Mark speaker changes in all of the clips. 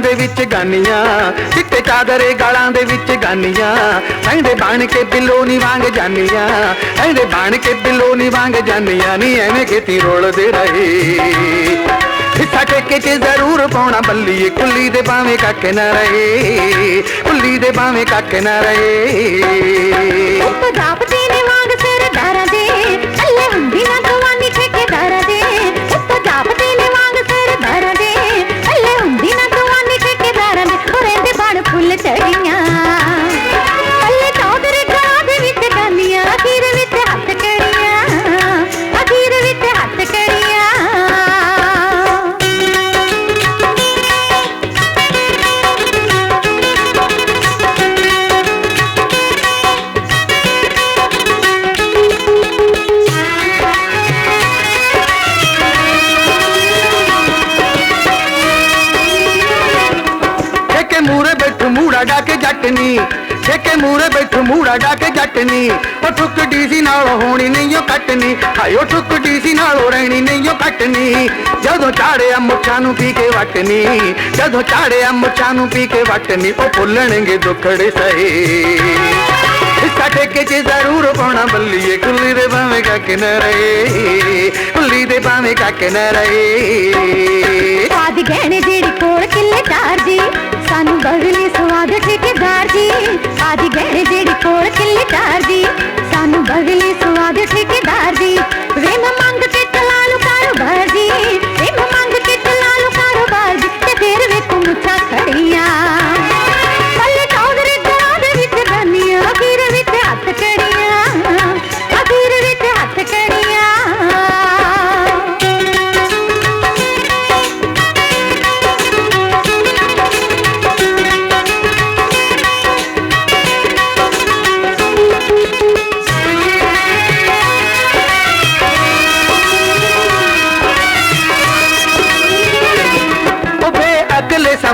Speaker 1: ਦੇ ਵਿੱਚ ਗਾਨੀਆਂ, ਚਿੱਟੇ ਚਾਦਰੇ ਗਾਲਾਂ ਦੇ ਵਿੱਚ ਗਾਨੀਆਂ। ਕਹਿੰਦੇ ਬਣ ਕੇ ਬਿੱਲੋ ਨੀ ਵਾਂਗ ਜਾਨੀਆਂ ਕਹਿੰਦੇ ਬਣ ਕੇ ਬਿੱਲੋ ਨੀ ਵਾਂਗ ਜਾਨੀਆਂ ਨੀ ਐਵੇਂ ਖੇਤੀ ਰੋਲਦੇ ਰਹੇ। ਹਿੱਸਾ ਟੇਕੇ 'ਚ ਜ਼ਰੂਰ ਪਾਉਣਾ ਬੱਲੀਏ, ਕੁੱਲੀ ਦੇ ਬਾਵੇਂ ਕੱਖ ਨਾ ਰਹੇ, ਕੁੱਲੀ ਦੇ ਬਾਵੇਂ ਕੱਖ ਨਾ ਰਹੇ।
Speaker 2: ਉੱਤੋਂ
Speaker 1: ਬੈਠੂ ਮੂੜਾ ਡਾ ਕੇ ਜੱਟਨੀ ਠੇਕੇ ਮੂਰੇ ਬੈਠੂ ਮੂੜਾ ਡਾ ਕੇ ਜੱਟਨੀ ਉਹ ਠੁੱਕਦੀ ਸੀ ਨਾਲ ਹੋਣੀ ਨਹੀਂ ਉਹ ਕੱਟਨੀ ਹਾਏ, ਉਹ ਠੁੱਕਦੀ ਸੀ ਨਾਲ ਰਹਿਣੀ ਨਹੀਂ ਉਹ ਕੱਟਨੀ ਜਦੋਂ ਚਾੜਿਆ ਮੁੱਛਾਂ ਨੂੰ ਪੀ ਕੇ ਵਟਨੀ ਜਦੋਂ ਚਾੜਿਆ ਮੁੱਛਾਂ ਨੂੰ ਪੀ ਕੇ ਵਟਨੀ ਉਹ ਭੁੱਲਣਗੇ ਦੁੱਖੜੇ ਸਹੇ। ਹਿੱਸਾ ਠੇਕੇ 'ਚ ਜ਼ਰੂਰ ਪਾਉਣਾ, ਬੱਲੀਏ ਕੁੱਲੀ ਦੇ ਬਾਵੇਂ ਕੱਕ ਨਾ ਰਹੇ। ਕੁੱਲੀ ਦੇ ਬਾਵੇਂ ਕੱਕ ਨਾ ਰਹੇ।
Speaker 2: ਸਵਾਦ ਗਹਿਣੇ ਜਿਹੜੀ ਸਾਨੂੰ ਬਗਲੀ ਸਵਾਦ ਠੇਕੇਦਾਰ ਜੀ ਵੇਮ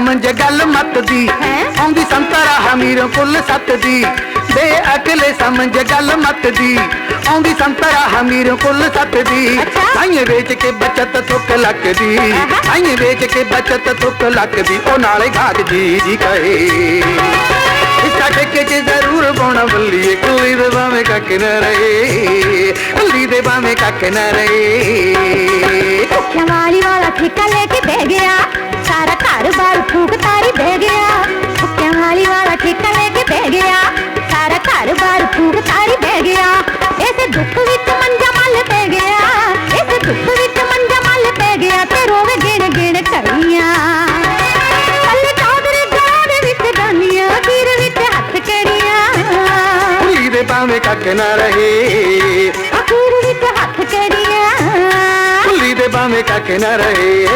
Speaker 1: ਸਮਝ ਗੱਲ ਮਤ ਦੀ? ਆਉਂਦੀ ਸੰਤਰਾ ਹਮੀਰ ਕੁੱਲ ਸੱਤ ਦੀ ਬੇ ਅਗਲੇ ਸਮਝ ਗੱਲ ਮਤ ਦੀ ਆਉਂਦੀ ਸੰਤਰਾ ਹਮੀਰ ਕੁੱਲ ਸੱਤ ਦੀ। ਸਾਈਏ ਵੇਚ ਕੇ ਬਚਤ ਥੁੱਕ ਲੱਕ ਦੀ। ਸਾਈਏ ਵੇਚ ਕੇ ਬਚਤ ਥੁੱਕ ਲੱਕ ਦੀ ਉਹ ਨਾਲੇ ਘਾਟ ਜੀ ਜੀ ਕਹੇ ਇਸਾ ਠੇਕੇ 'ਚ ਜ਼ਰੂਰ ਪਾਉਣਾ ਬੱਲੀਏ ਕੁਲੀ ਦੇ ਬਾਵੇਂ ਕੱਕ ਨਾ ਰਹੇ ਕੁਲੀ ਦੇ ਬਾਵੇਂ ਕੱਕ ਨਾ ਰਹੇ ਬਾਵੇਂ ਕੱਕ ਨਾ ਰਹੇ।
Speaker 2: ਅਖੀਰ ਵਿੱਚ ਹੱਥ ਕੜੀਆਂ
Speaker 1: ਕੁਲੀ ਦੇ ਬਾਵੇਂ ਕੱਕ ਨਾ ਰਹੇ।